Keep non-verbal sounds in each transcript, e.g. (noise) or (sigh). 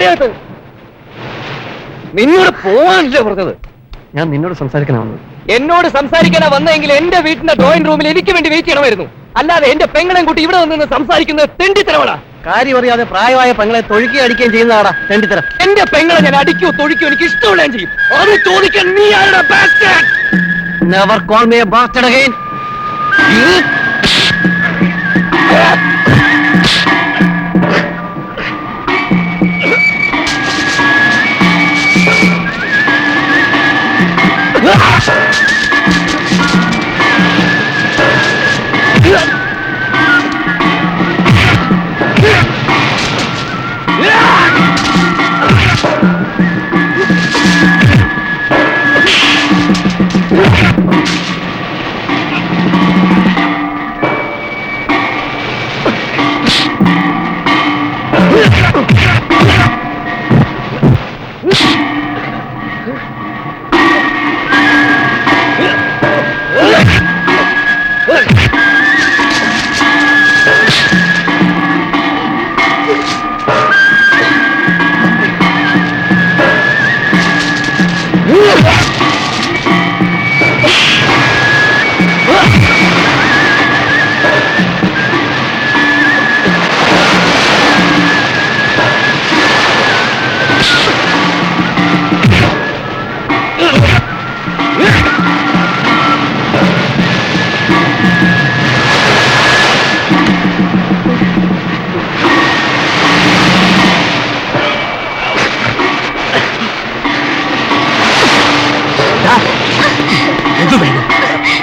പൊടിയകത്ത് നിന്നോട് പോവാനല്ലേ പറഞ്ഞത് ഞാൻ നിന്നോട് സംസാരിക്കാൻ വന്നത് എന്നോട് സംസാരിക്കാനാ വന്നെങ്കിൽ എന്റെ വീട്ടിന്റെ ഡ്രോയിങ് റൂമിൽ എനിക്ക് വേണ്ടി വെയിറ്റ് ചെയ്യണമായിരുന്നു. അല്ലാതെ എന്റെ പെങ്ങളെയും കൂട്ടി ഇവിടെ വന്ന് നിന്ന് സംസാരിക്കുന്നത് തെണ്ടിത്തരവളാ കാര്യം അറിയാതെ പ്രായമായ പെങ്ങളെ തൊഴുക്കി അടിക്കുകയും ചെയ്യുന്നതാടാ തെണ്ടിത്തരം. എന്റെ പെങ്ങളെ ഞാൻ അടിക്കോ തൊഴിക്കോ എനിക്ക് ഇഷ്ടമുള്ള ചെയ്യും. അത് ചോദിക്കാൻ നീ ആരുടെ bastard? Never call me bastard again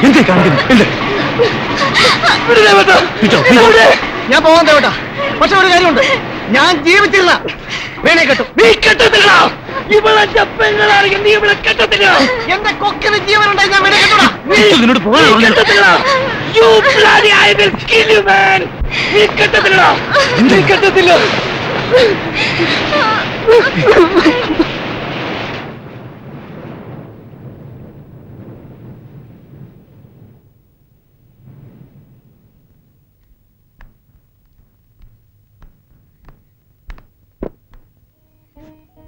എന്തേ കാണിക്കുന്നു? എന്ത്. ഞാൻ പോകാൻ തേവട്ടാ പക്ഷെ ഒരു കാര്യമുണ്ട്. ഞാൻ ജീവിച്ചില്ല വേണേ കെട്ടും. നീ കെട്ടത്തില്ല നീ ഇവിടെ കെട്ടത്തില്ല എന്റെ കൊക്കിന് ഞാൻ വേണേ കെട്ടൂടാ. നീ നിന്നോട് പോകാൻ നീ. കെട്ടത്തില്ല will kill you, man. നീ കെട്ടത്തില്ല നീ കെട്ടത്തില്ല.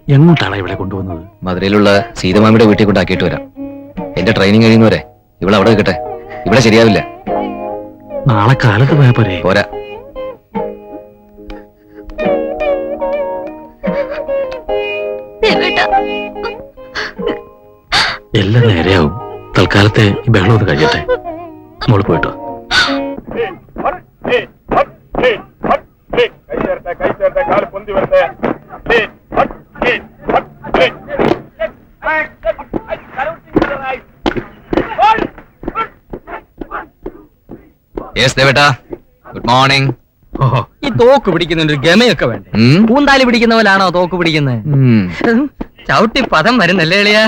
എങ്ങോട്ടാണ് ഇവിടെ കൊണ്ടുവന്നത് മധുരയിലുള്ള സീതമാമിയുടെ വീട്ടിൽ കൊണ്ടാക്കിയിട്ട് വരാം എന്റെ ട്രെയിനിങ് കഴിയുന്നവരെ ഇവിടെ അവിടെ നിൽക്കട്ടെ ഇവിടെ ശരിയാവില്ല നാളെ കാലത്ത് പോയാ പോരെ പോരാ എല്ലാം നേരെയാവും തൽക്കാലത്തെ ഈ ബഹളം ഒന്ന് കഴിയട്ടെ മോൾ പോയിട്ടോ യെസ് ദേവേട്ടാ ഗുഡ് മോർണിംഗ് ഈ തോക്ക് പിടിക്കുന്നതിന് ഒരു ഗമയൊക്കെ വേണ്ടേ? പൂന്താലി പിടിക്കുന്ന? പോലാണോ തോക്ക് പിടിക്കുന്നത് ചവിട്ടി പദം വരുന്നല്ലേ എളിയ?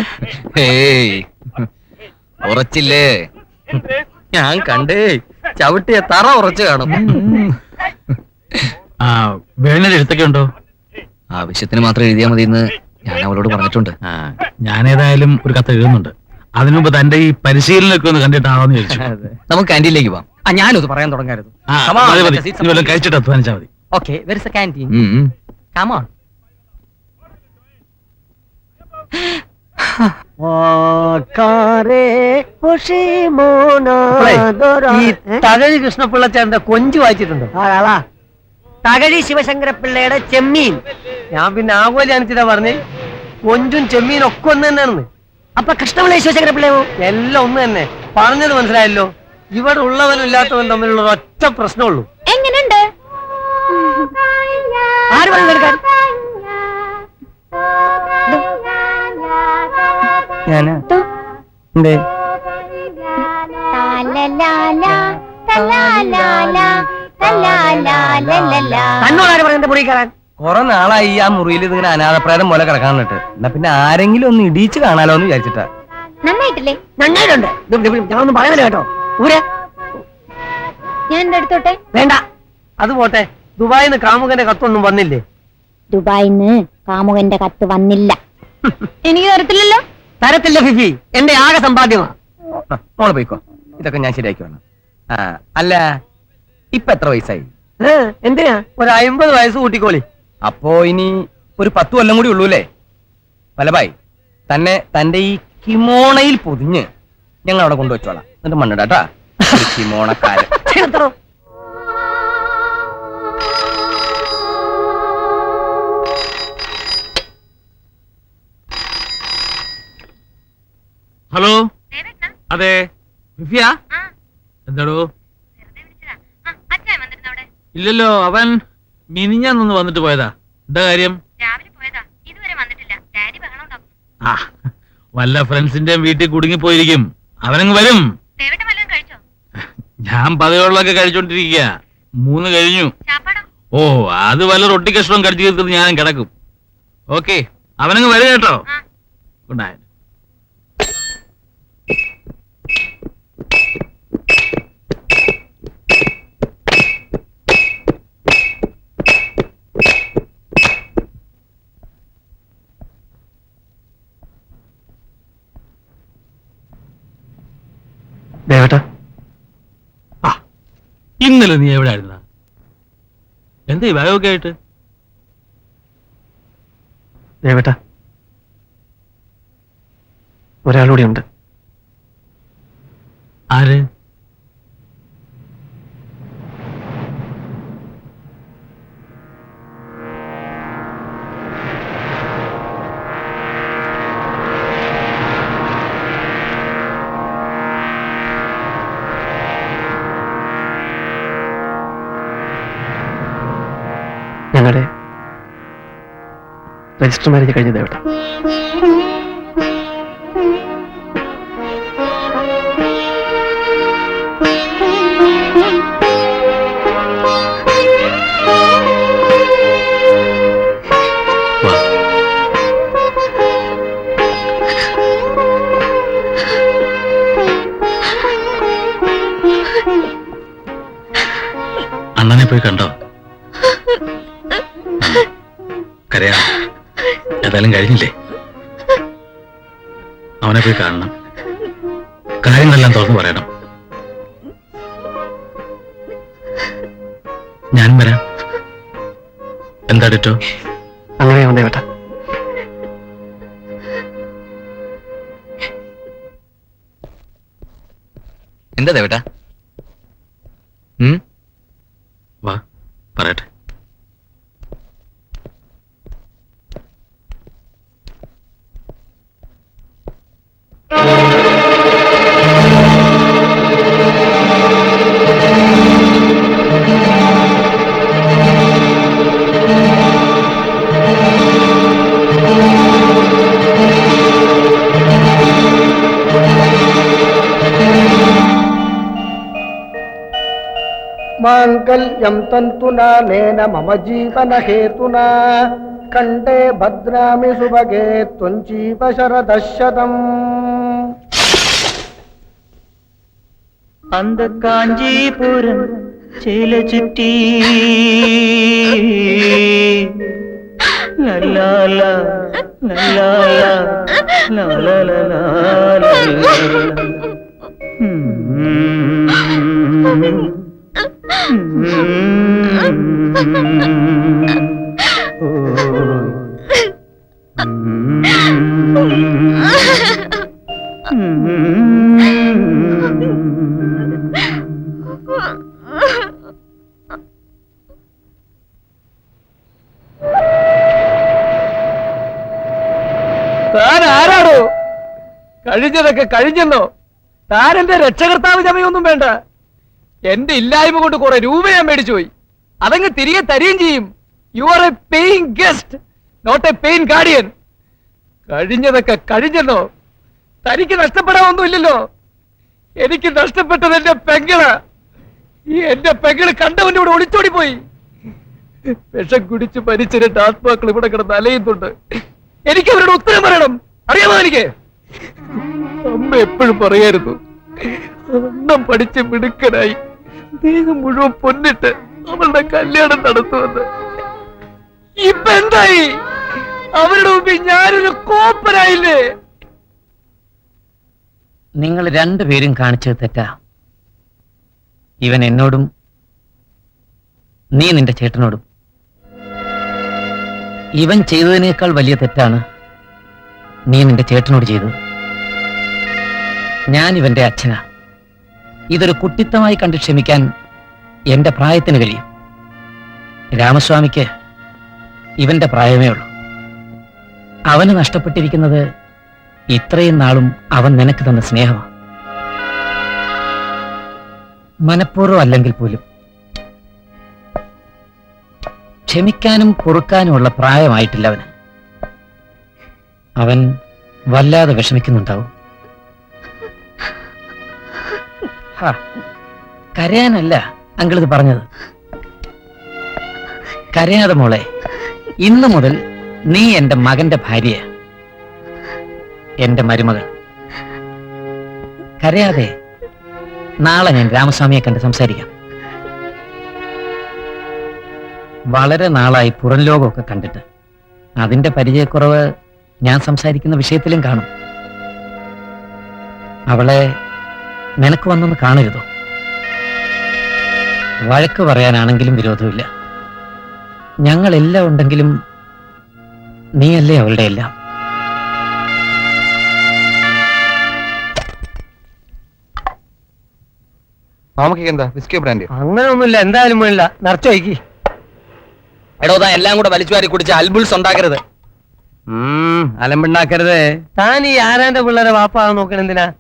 ഉറച്ചില്ലേ? ഞാൻ കണ്ടേ ചവിട്ടിയ തറ ഉറച്ചു കാണും. ആ വേണയുടെ എഴുത്തൊക്കെ ഉണ്ടോ? ആവശ്യത്തിന് മാത്രം എഴുതിയാൽ മതി എന്ന് ഞാൻ അവളോട് പറഞ്ഞിട്ടുണ്ട്. ആ ഞാനേതായാലും ഒരു കത്ത് എഴുതുന്നുണ്ട്. അതിനു മുമ്പ് തന്റെ ഈ പരിശീലനമൊക്കെ ഒന്ന് കണ്ടിട്ടാണോന്ന് ചോദിച്ചു. (laughs) നമുക്ക് കാന്റീനിലേക്ക് പോവാം. ആ ഞാനത് പറയാൻ തുടങ്ങായിരുന്നു. ആ, Come on, മതി, let മതി. us eat ഇനി വല്ലതും കഴിച്ചിട്ട് അധ്വാനിച്ചാൽ മതി. Okay where is a canteen ഉം, ഉം. (laughs) കമോൺ ഈ തകഴി കൃഷ്ണപിള്ളച്ചേട്ടന്റെ കൊഞ്ചു വായിച്ചിട്ടുണ്ട്. തകഴി ശിവശങ്കരപിള്ളയുടെ ചെമ്മീൻ. ഞാൻ പിന്നെ ആകോലി അനിച്ചിട്ടാ പറഞ്ഞ്. കൊഞ്ചും ചെമ്മീനും ഒക്കെ ഒന്ന് തന്നെയാണെന്ന്. അപ്പൊ കൃഷ്ണപിള്ള ശിവശങ്കരപ്പിള്ളയോ എല്ലാം ഒന്ന് തന്നെ. പറഞ്ഞത് മനസ്സിലായല്ലോ? ഇവിടെ ഉള്ളവനും ഇല്ലാത്തവനും തമ്മിലുള്ള ഒറ്റ പ്രശ്നമുള്ളൂ. എങ്ങനെയുണ്ട് ആര് പറഞ്ഞു എടുക്കാൻ ഞാനാ? എന്തേ? തന്നോടാര് പറഞ്ഞ മുറി കയറാൻ കുറെ നാളായി ഈ ആ മുറിയിൽ ഇതിങ്ങനെ അനാഥപ്രേതം പോലെ കിടക്കാനിട്ട് എന്നാ പിന്നെ ആരെങ്കിലും ഒന്ന് ഇടിച്ച് കാണാലോ എന്ന് വിചാരിച്ചിട്ടാ. നന്നായിട്ടില്ലേ? നന്നായിട്ടുണ്ട്. ഞാനൊന്നും കേട്ടോ. ഊരെ. ഞാൻ എന്റെ അടുത്തോട്ടെ വേണ്ട. അത് പോട്ടെ. ദുബായിൽ നിന്ന് കാമുകന്റെ കത്തൊന്നും വന്നില്ലേ? ദുബായിന്ന് കാമുകന്റെ കത്ത് വന്നില്ല. (laughs) എനിക്ക് തരത്തില്ലല്ലോ? തരത്തില്ല ഫിഫി. എന്റെ ആകെ സമ്പാദ്യമാണ് മോൾ പോയിക്കോ. ഇതൊക്കെ ഞാൻ ശരിയാക്കി വേണം ആ അല്ല ഇപ്പൊ എത്ര വയസ്സായി? ഏ, എന്തിനാ? ഒരു അമ്പത് വയസ്സ് കൂട്ടിക്കോളി. അപ്പോ ഇനി ഒരു പത്ത് കൊല്ലം കൂടി ഉള്ളൂ അല്ലേ വല്ലഭായ് തന്നെ തന്റെ ഈ കിമോണയിൽ പൊതിഞ്ഞ് ഞങ്ങൾ അവിടെ കൊണ്ടുവച്ചോളാം. എന്നിട്ട് മണ്ണിടാട്ടാ കിമോണക്കാരൻ. ഹലോ? അതെ. വിഫിയ? എന്താടോ? ഇല്ലല്ലോ അവൻ മിനിഞ്ഞാന്നൊന്ന് വന്നിട്ട് പോയതാ. എന്താ കാര്യം? രാവിലെ പോയതാ. ഇതുവരെ വന്നിട്ടില്ല. ഡാഡി ബഹളം ഉണ്ടാക്കും. ആ വല്ല ഫ്രണ്ട്സിന്റെ വീട്ടിൽ കുടുങ്ങി പോയിരിക്കും. അവനങ്ങ് വരും. ദേവട്ട വല്ലതും കഴിച്ചോ? ഞാൻ പതയോളൊക്കെ കഴിച്ചോണ്ടിരിക്കുക മൂന്ന് കഴിഞ്ഞു. ചാപ്പാടോ? ഓ അത് വല്ല റൊട്ടി കഷ്ണം കടിച്ചു തീർത്തത് ഞാൻ കിടക്കും. ഓക്കെ അവനങ്ങ് വരും കേട്ടോ. Good night. ഇന്നലെ നീ എവിടെ ആയിരുന്ന എന്താ ഈ ബാഗൊക്കെ ആയിട്ട്? ദേവേട്ട ഒരാളൂടെ ഉണ്ട്. ആര്? രജിസ്റ്റർ മാരേജ് കഴിഞ്ഞ ദേവട്ട അണ്ണനെ പോയി കണ്ടോ? ഏതായാലും കഴിഞ്ഞില്ലേ? അവനെ പോയി കാണണം. കാര്യങ്ങളെല്ലാം തുറന്നു പറയണം. ഞാനും വരാം. എന്താ ഡിറ്റോ അങ്ങനെ അങ്ങനെയാവും ദേവട്ട എന്താ ദേവട്ടാ? ഉം? మాంగళ్యం తంతునా నేన మమ జీవన హేతునా. కంటే భద్రామి సుభగే త్వంచీవ శరదశతం அந்த காஞ்சிபுரம் சேல சுட்டி லல்லாலா லல்லாலா லலாலா കഴിഞ്ഞെന്നോ താൻ എന്റെ രക്ഷകർത്താവ് ചമയൊന്നും വേണ്ട. എന്റെ ഇല്ലായ്മ കൊണ്ട് കുറെ രൂപ ഞാൻ മേടിച്ചു പോയി. അതങ്ങ് തിരികെ തരികയും ചെയ്യും. You are a paying guest not a pain guardian കഴിഞ്ഞതൊക്കെ കഴിഞ്ഞെന്നോ തനിക്ക് നഷ്ടപ്പെടാൻ ഒന്നുമില്ലല്ലോ എനിക്ക് നഷ്ടപ്പെട്ടത് എന്റെ പെങ്ങൾ. ഈ എന്റെ പെങ്ങൾ കണ്ടവന്റെ കൂടെ ഒളിച്ചോടി പോയി വിഷം കുടിച്ച് മരിച്ചിട്ട് ആത്മാക്കൾ ഇവിടെ കിടന്ന് അലയുന്നുണ്ട്. എനിക്ക് അവരുടെ ഉത്തരം പറയണം. അറിയാമോ എനിക്ക്? അമ്മ എപ്പോഴും പറയായിരുന്നു അന്നം പഠിച്ച് മിടുക്കനായി ദേഹം മുഴുവൻ പൊന്നിട്ട് അവളുടെ കല്യാണം നടത്തുമെന്ന്. ഇപ്പൊ എന്തായി? അവരുടെ മുമ്പിൽ ഞാനൊരു കോപ്പനായില്ലേ? നിങ്ങൾ രണ്ടുപേരും കാണിച്ചത് തെറ്റാ. ഇവൻ എന്നോടും നീ നിന്റെ ചേട്ടനോടും. ഇവൻ ചെയ്തതിനേക്കാൾ വലിയ തെറ്റാണ് നീ നിന്റെ ചേട്ടനോട് ചെയ്തു. ഞാൻ ഇവന്റെ അച്ഛനാ. ഇതൊരു കുട്ടിത്തമായി കണ്ട് ക്ഷമിക്കാൻ എന്റെ പ്രായത്തിന് കഴിയും. രാമസ്വാമിക്ക് ഇവന്റെ പ്രായമേ ഉള്ളൂ. അവന് നഷ്ടപ്പെട്ടിരിക്കുന്നത് ഇത്രയും നാളും അവൻ നിനക്ക് തന്ന സ്നേഹമാണ് മനഃപൂർവം അല്ലെങ്കിൽ പോലും. ക്ഷമിക്കാനും പൊറുക്കാനുമുള്ള പ്രായമായിട്ടില്ല അവന്. അവൻ വല്ലാതെ വിഷമിക്കുന്നുണ്ടാവും. കരയാനല്ല അങ്കിളിത് പറഞ്ഞത്. കരയാതെ മോളെ ഇന്നു മുതൽ നീ എന്റെ മകന്റെ ഭാര്യ എന്റെ മരുമകൾ. കരയാതെ നാളെ ഞാൻ രാമസ്വാമിയെ കണ്ട് സംസാരിക്കാം. വളരെ നാളായി പുറം ലോകമൊക്കെ കണ്ടിട്ട് അതിന്റെ പരിചയക്കുറവ് ഞാൻ സംസാരിക്കുന്ന വിഷയത്തിലും കാണും. അവളെ നിനക്ക് വന്നൊന്ന് കാണരുതോ? വഴക്ക് പറയാനാണെങ്കിലും വിരോധമില്ല. ഞങ്ങളെല്ലാം ഉണ്ടെങ്കിലും നീയല്ലേ അവളുടെ എല്ലാം? എന്താ? വിസ്കി ബ്രാൻഡ് അങ്ങനെ ഒന്നുമില്ല എന്തായാലും വേണില്ല നിറച്ചു വയ്ക്കി എടോ എല്ലാം കൂടെ വലിച്ചു വാരി കുടിച്ച് അൽബുൾസ് ഉണ്ടാക്കരുത്. അലമ്പുണ്ടാക്കരുത് താൻ ഈ ആരാന്റെ പിള്ളേരെ വാപ്പാകാൻ നോക്കണ എന്തിനാ?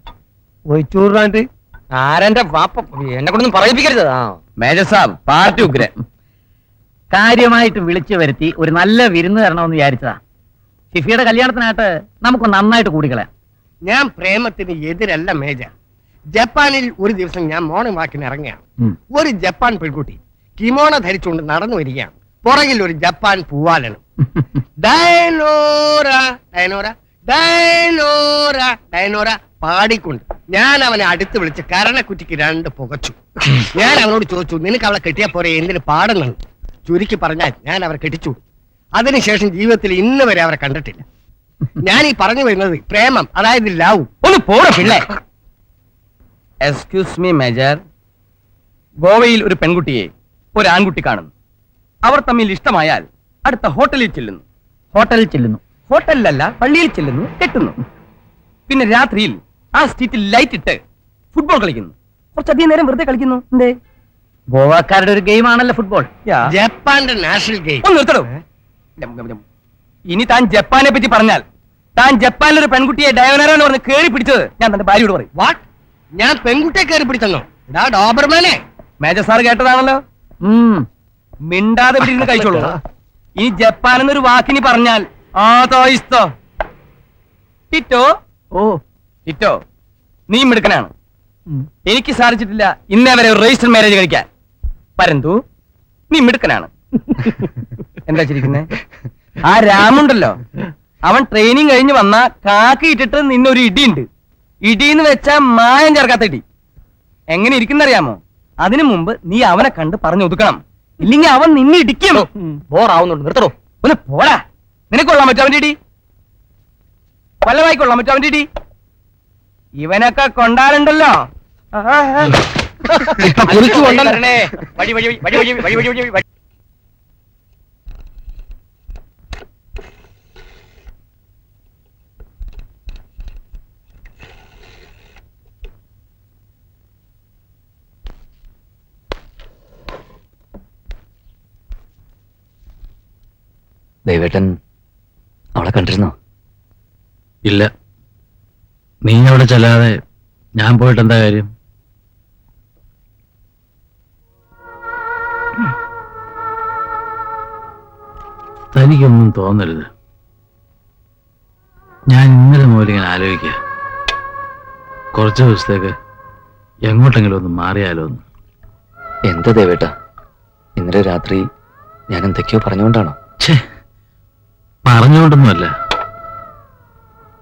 ഒഴിച്ചൂറാണ്ട് ആരാന്റെ വാപ്പ? എന്നെ കൊണ്ടൊന്നും പറയിപ്പിക്കരുത്. ആ. മേജർ സാബ് പാർട്ടി ഉഗ്രൻ. കാര്യമായിട്ട് വിളിച്ചു വരുത്തി ഒരു നല്ല വിരുന്ന് തരണമെന്ന് വിചാരിച്ചതാ. ഷിഫിയുടെ കല്യാണത്തിനായിട്ട് നമുക്ക് നന്നായിട്ട് കൂടിക്കളയാം. ഞാൻ പ്രേമത്തിന് എതിരല്ല മേജർ. ജപ്പാനിൽ ഒരു ദിവസം ഞാൻ മോർണിംഗ് വാക്കിന് ഇറങ്ങുകയാണ്. ഉം. ഒരു ജപ്പാൻ പെൺകുട്ടി കിമോണ ധരിച്ചുകൊണ്ട് നടന്നു വരികയാണ്. പുറകിൽ ഒരു ജപ്പാൻ പൂവാലനും. (laughs) ഡൈനോറ ഡൈനോറ ഡൈനോറ ഡൈനോറ പാടിക്കൊണ്ട്. ഞാൻ അവനെ അടുത്ത് വിളിച്ച് കരണക്കുറ്റിക്ക് രണ്ട് പുകച്ചു. ഞാൻ അവനോട് ചോദിച്ചു നിനക്ക് അവളെ കെട്ടിയാ പോരെ? എന്തിന് പാടുന്നു? ചുരുക്കി പറഞ്ഞാൽ ഞാൻ അവരെ കെട്ടിച്ചു അതിനുശേഷം ജീവിതത്തിൽ ഇന്ന് വരെ അവരെ കണ്ടിട്ടില്ല. ഞാൻ ഈ പറഞ്ഞു വരുന്നത് പ്രേമം അതായത് ലവ്. ഒന്ന് പോണ പിള്ളേ. എക്സ്ക്യൂസ് മീ മേജർ ഗോവയിൽ ഒരു പെൺകുട്ടിയെ ഒരു ആൺകുട്ടി കാണുന്നു. അവർ തമ്മിൽ ഇഷ്ടമായാൽ അടുത്ത ഹോട്ടലിൽ ചെല്ലുന്നു. ഹോട്ടലിൽ ചെല്ലുന്നു. ഹോട്ടലിലല്ല പള്ളിയിൽ ചെല്ലുന്നു കെട്ടുന്നു. പിന്നെ രാത്രിയിൽ ആ സ്ട്രീറ്റിൽ ലൈറ്റ് ഇട്ട് ഫുട്ബോൾ കളിക്കുന്നു. കുറച്ചധികം നേരം വെറുതെ കളിക്കുന്നു. എന്തേ? ഗോവാക്കാരുടെ ഒരു ഗെയിം ആണല്ലോ ഫുട്ബോൾ ജപ്പാന്റെ നാഷണൽ ഗെയിം ഒന്ന് നിർത്തണോ ഇനി താൻ ജപ്പാനെ പറ്റി പറഞ്ഞാൽ താൻ ജപ്പാനിലൊരു പെൺകുട്ടിയെ ഡയോനറ എന്ന് പറഞ്ഞ് കേറി പിടിച്ചത് ഞാൻ തന്റെ ഭാര്യയോട് പറയും. വാട്ട് ഞാൻ പെൺകുട്ടിയെ കയറി പിടിച്ചെന്നോ? ഇതാ ഡോബർമാനെ. Major sir കേട്ടതാണല്ലോ. മിണ്ടാതെ ഇരുന്ന് കഴിച്ചോളൂ. ഇനി ജപ്പാൻ എന്നൊരു വാക്കിനി പറഞ്ഞാൽ ടിറ്റോ? ഓ. ടിറ്റോ നീ മിടുക്കനാണ്. എനിക്ക് സാധിച്ചിട്ടില്ല ഇന്നേ വരെ രജിസ്റ്റർ മാരേജ് കഴിക്കാൻ. പരന്തു നീ മിടുക്കനാണ്. (laughs) എന്താ ചിരിക്കുന്നേ? ആ രാമുണ്ടല്ലോ. അവൻ ട്രെയിനിങ് കഴിഞ്ഞ് വന്ന കാക്കി ഇട്ടിട്ട് നിന്നൊരു ഇടിയുണ്ട്. ഇടിയെന്ന് വെച്ചാ മായം ചേർക്കാത്ത ഇടി. എങ്ങനെ ഇരിക്കുന്നറിയാമോ? അതിനു മുമ്പ് നീ അവനെ കണ്ട് പറഞ്ഞു ഒതുക്കണം ഇല്ലെങ്കിൽ അവൻ നിന്നെ ഇടിക്കും. ബോറാവുന്നുണ്ട്. നിർത്തണോ ഒന്ന് പോടാ. നിനക്ക് കൊള്ളാൻ പറ്റും അവന്റെ ഇടി? വല്ലമായി കൊള്ളാൻ പറ്റും അവന്റെ ഇടി? ഇവനൊക്കെ കൊണ്ടാലുണ്ടല്ലോ (laughs) കുറിച്ചു കൊണ്ടല്ലേ. വഴി വഴി വഴി വഴി വഴി വഴി വഴി. ദൈവേട്ടൻ അവളെ കണ്ടിരുന്നോ? ഇല്ല. നീ അവിടെ ചെല്ലാതെ ഞാൻ പോയിട്ട് എന്താ കാര്യം? തനിക്കൊന്നും തോന്നരുത്. ഞാൻ ഇന്നലെ മുതൽ ഇങ്ങനെ ആലോചിക്കുക കുറച്ച് ദിവസത്തേക്ക് എങ്ങോട്ടെങ്കിലും ഒന്ന് മാറിയാലോ ഒന്ന് എന്താ ദേവേട്ട? ഇന്നലെ രാത്രി ഞാൻ എന്തൊക്കെയോ പറഞ്ഞുകൊണ്ടാണോ? ഛേ പറഞ്ഞുകൊണ്ടൊന്നുമല്ല.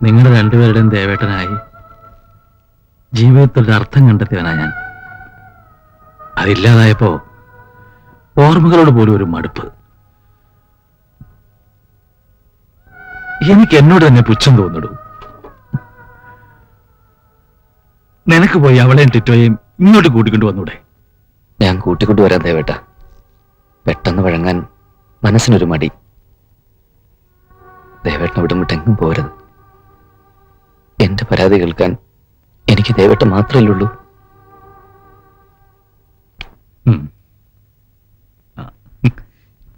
നിങ്ങളുടെ രണ്ടുപേരുടെയും ദേവേട്ടനായി ജീവിതത്തിൽ അർത്ഥം കണ്ടെത്തിയവനാ ഞാൻ. അതില്ലാതായപ്പോ ഓർമ്മകളോട് പോലും ഒരു മടുപ്പ്. എനിക്ക് എന്നോട് തന്നെ പുച്ഛം തോന്നിടൂ നിനക്ക് പോയി അവളെയും ടിറ്റോയെയും ഇങ്ങോട്ട് കൂട്ടിക്കൊണ്ടു വന്നൂടെ? ഞാൻ കൂട്ടിക്കൊണ്ടുവരാൻ ദേവേട്ട. പെട്ടെന്ന് വഴങ്ങാൻ മനസ്സിനൊരു മടി. ദേവേട്ടനെ വിടുമിട്ടെങ്ങും പോരുത്. എന്റെ പരാതി കേൾക്കാൻ എനിക്ക് ദേവേട്ടൻ മാത്രമല്ലേ ഉള്ളൂ.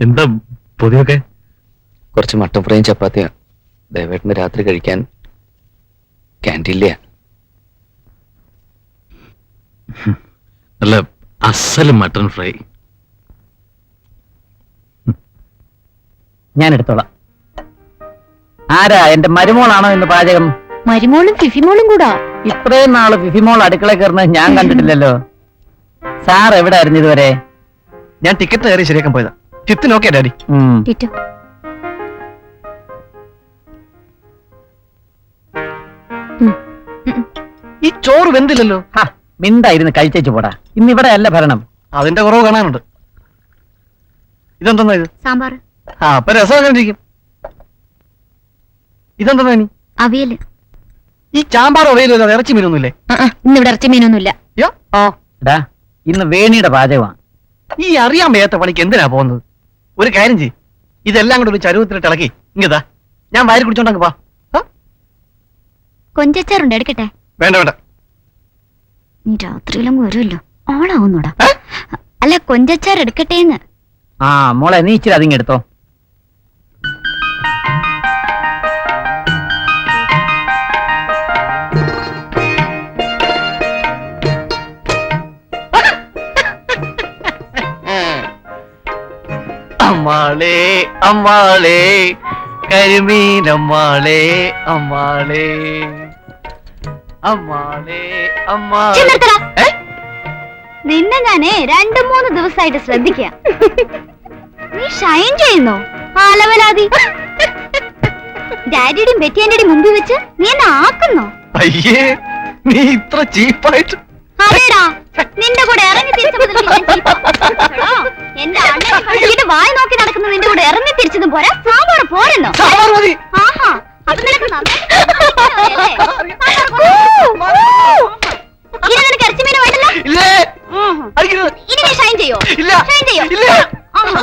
എന്താ പൊതിയൊക്കെ? കുറച്ച് മട്ടൻ ഫ്രൈയും ചപ്പാത്തിയാ. ദേവേട്ടന് രാത്രി കഴിക്കാൻ ക്യാന്റീനിലെയാ നല്ല അസൽ മട്ടൺ ഫ്രൈ. ഞാൻ എടുത്തോളാം ആരാ? എന്റെ മരുമോളാണോ ഇന്ന് പാചകം? മരുമോളും ഫിഫിമോളും കൂടാ. ഇത്രയും നാൾ ഫിഫിമോൾ അടുക്കള കയറുന്നത് ഞാൻ കണ്ടിട്ടില്ലല്ലോ. സാർ എവിടെ ആയിരുന്നു ഇതുവരെ? ഞാൻ ടിക്കറ്റ് കയറി ശരിയാക്കാൻ പോയതാ. ഫിഫ്ത്ത് നോക്കിയാ ഡാഡി. ഉം. ടിറ്റു? ഈ ചോറ് വെന്തില്ലല്ലോ. ഹാ, മിണ്ടായിരുന്നു കഴിച്ചേച്ചു പോടാ. ഇന്ന് ഇവിടെ അല്ല ഭരണം. അതിന്റെ കുറവ് കാണാനുണ്ട്. ഇതെന്താ ഇത്? സാമ്പാർ ആ അപ്പൊ രസം അങ്ങനെ ഇരിക്കും ഇതെന്താ ഇനി അവിയൽ. ഈ ചാമ്പാർ ഒവയിലല്ലോ ഇറച്ചി മീനൊന്നുമില്ലേ? ഇന്നിവിടെ ഇറച്ചി മീനൊന്നുമില്ല. അയ്യോ ആ. എടാ ഇന്ന് വേണിയുടെ പാചകമാണ്. ഈ അറിയാൻ വയ്യാത്ത പണിക്ക് എന്തിനാ പോകുന്നത്? ഒരു കാര്യം ചെയ് ഇതെല്ലാം കൂടെ ഒരു ചരുവത്തിലിട്ട് ഇളക്കി. ഇങ്ങതാ ഞാൻ വയറി കുടിച്ചോണ്ടങ്ങ് പാ ആ? കൊഞ്ചച്ചാറുണ്ട് എടുക്കട്ടെ? വേണ്ട വേണ്ട. നീ രാത്രിയിലങ്ങ് വരുമല്ലോ. ഓളാവുന്നോടാ ഏ? അല്ല കൊഞ്ചച്ചാർ എടുക്കട്ടേന്ന് ആ മോളെ നീ ഇച്ചിരി അതിങ്ങെടുത്തോ അമ്മാളേ അമ്മാളേ കരിമീനമ്മാളേ അമ്മാളേ അമ്മാളേ. അമ്മാളേ നിന്നെ ഞാനെ രണ്ടു മൂന്ന് ദിവസമായിട്ട് ശ്രദ്ധിക്കുക നീ ഷൈൻ ചെയ്യുന്നു? ആലവലാതി. ഡാഡിയുടെയും ബെറ്റിയാന്റെയും മുമ്പിൽ വെച്ച് നീ എന്നെ ആക്കുന്നോ? അയ്യേ നീ ഇത്ര ചീപ്പായിട്ട് അതേടാ. നിന്റെ കൂടെ ഇറങ്ങി തിരിച്ച മുതൽ ഞാൻ ചീത്ത. എന്റെ കളിച്ചിട്ട് വായി നോക്കി നടക്കുന്ന നിന്റെ കൂടെ ഇറങ്ങി തിരിച്ചതും പോരാ സാമ്പാർ പോരെന്നോ ആഹാ അത് നിനക്ക്. ഇനി നിനക്ക് ഇറച്ചിമീൻ വേണ്ടല്ലോ ഇനി നീ ഷൈൻ ചെയ്യോ ഷൈൻ ചെയ്യോ ആഹാ.